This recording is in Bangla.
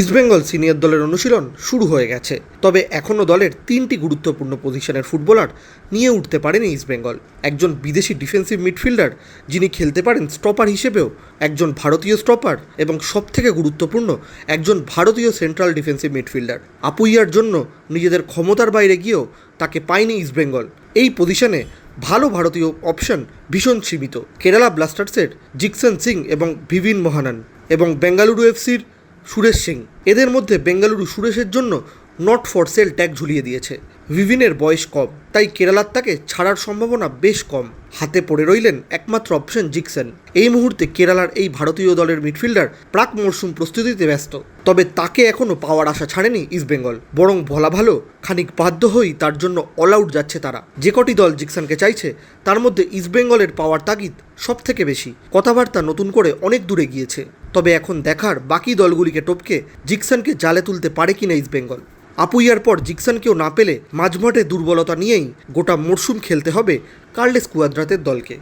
ইস্টবেঙ্গল সিনিয়র দলের অনুশীলন শুরু হয়ে গেছে। তবে এখনও দলের তিনটি গুরুত্বপূর্ণ পজিশনের ফুটবলার নিয়ে উঠতে পারেনি ইস্টবেঙ্গল একজন বিদেশি ডিফেন্সিভ মিডফিল্ডার যিনি খেলতে পারেন স্টপার হিসেবেও, একজন ভারতীয় স্টপার এবং সবথেকে গুরুত্বপূর্ণ, একজন ভারতীয় সেন্ট্রাল ডিফেন্সিভ মিডফিল্ডার। আপুইয়ার জন্য নিজেদের ক্ষমতার বাইরে গিয়েও তাকে পায়নি ইস্টবেঙ্গল এই পজিশনে ভালো ভারতীয় অপশন ভীষণ সীমিত। কেরালা ব্লাস্টার্সের জিকসন সিং এবং ভিভিন মোহানান এবং বেঙ্গালুরু এফসির সুরেশ সিং। এদের মধ্যে বেঙ্গালুরু সুরেশের জন্য নট ফর সেল ট্যাগ ঝুলিয়ে দিয়েছে। ভিভিনের বয়স কম, তাই কেরালার তাকে ছাড়ার সম্ভাবনা বেশ কম। হাতে পড়ে রইলেন একমাত্র অপশন জিকসন। এই মুহূর্তে কেরালার এই ভারতীয় দলের মিডফিল্ডার প্রাক মরশুম প্রস্তুতিতে ব্যস্ত। তবে তাকে এখনও পাওয়ার আশা ছাড়েনি ইস্টবেঙ্গল বরং বলা ভালো, খানিক বাধ্য হয়েই তার জন্য অল আউট যাচ্ছে তারা। যে কটি দল জিকসনকে চাইছে, তার মধ্যে ইস্টবেঙ্গলের পাওয়ার তাগিদ সব থেকে বেশি। কথাবার্তা নতুন করে অনেক দূরে গিয়েছে তবে এখন দেখার বাকি দলগুলিকে টপকে জিকসনকে জালে তুলতে পারে কিনা ইস্টবেঙ্গল আপুইয়ার পর জিকসনকেও না পেলে মাঝমাঠে দুর্বলতা নিয়েই গোটা মরশুম খেলতে হবে কার্লেস কুয়াদ্রাতের দলকে।